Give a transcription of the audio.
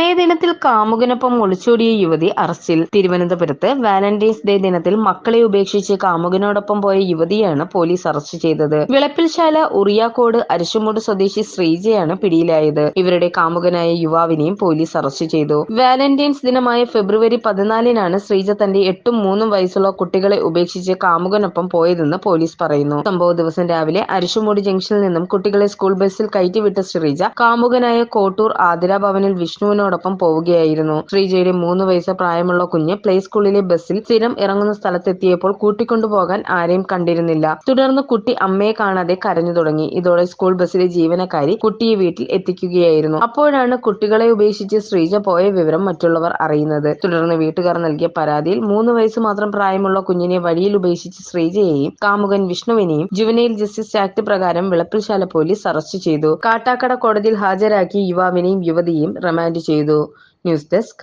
പ്രണയദിനത്തിൽ കാമുകനൊപ്പം ഒളിച്ചോടിയ യുവതി അറസ്റ്റിൽ. തിരുവനന്തപുരത്ത് വാലന്റൈൻസ് ഡേ ദിനത്തിൽ മക്കളെ ഉപേക്ഷിച്ച് കാമുകനോടൊപ്പം പോയ യുവതിയാണ് പോലീസ് അറസ്റ്റ് ചെയ്തത്. വിളപ്പിൽശാല ഉറിയാക്കോട് അരിശുമൂട് സ്വദേശി ശ്രീജയാണ് പിടിയിലായത്. ഇവരുടെ കാമുകനായ യുവാവിനെയും പോലീസ് അറസ്റ്റ് ചെയ്തു. വാലന്റൈൻസ് ദിനമായ ഫെബ്രുവരി പതിനാലിനാണ് ശ്രീജ തന്റെ എട്ടും മൂന്നും വയസ്സുള്ള കുട്ടികളെ ഉപേക്ഷിച്ച് കാമുകനൊപ്പം പോയതെന്ന് പോലീസ് പറയുന്നു. സംഭവ ദിവസം രാവിലെ അരിശുമൂട് ജംഗ്ഷനിൽ നിന്നും കുട്ടികളെ സ്കൂൾ ബസ്സിൽ കയറ്റിവിട്ട ശ്രീജ കാമുകനായ കോട്ടൂർ ആതിര ഭവനിൽ വിഷ്ണുവിനോടൊപ്പം പോവുകയായിരുന്നു. ശ്രീജയുടെ മൂന്ന് വയസ്സ് പ്രായമുള്ള കുഞ്ഞ് പ്ലേ സ്കൂളിലെ ബസ്സിൽ സ്ഥിരം ഇറങ്ങുന്ന സ്ഥലത്തെത്തിയപ്പോൾ കൂട്ടിക്കൊണ്ടുപോകാൻ ആരെയും കണ്ടിരുന്നില്ല. തുടർന്ന് കുട്ടി അമ്മയെ കാണാതെ കരഞ്ഞു തുടങ്ങി. ഇതോടെ സ്കൂൾ ബസ്സിലെ ജീവനക്കാരി കുട്ടിയെ വീട്ടിൽ എത്തിക്കുകയായിരുന്നു. അപ്പോഴാണ് കുട്ടികളെ ഉപേക്ഷിച്ച് ശ്രീജ പോയ വിവരം മറ്റുള്ളവർ അറിയുന്നത്. തുടർന്ന് വീട്ടുകാർ നൽകിയ പരാതിയിൽ മൂന്ന് വയസ്സ് മാത്രം പ്രായമുള്ള കുഞ്ഞിനെ വഴിയിൽ ഉപേക്ഷിച്ച് ശ്രീജയെയും കാമുകൻ വിഷ്ണുവിനെയും ജുവനൈൽ ജസ്റ്റിസ് ആക്ട് പ്രകാരം വിളപ്പിൽശാല പോലീസ് അറസ്റ്റ് ചെയ്തു. കാട്ടാക്കട കോടതിയിൽ ഹാജരാക്കി യുവാവിനെയും യുവതിയെയും റിമാൻഡ് ചെയ്തു ന്യൂസ് ഡെസ്ക്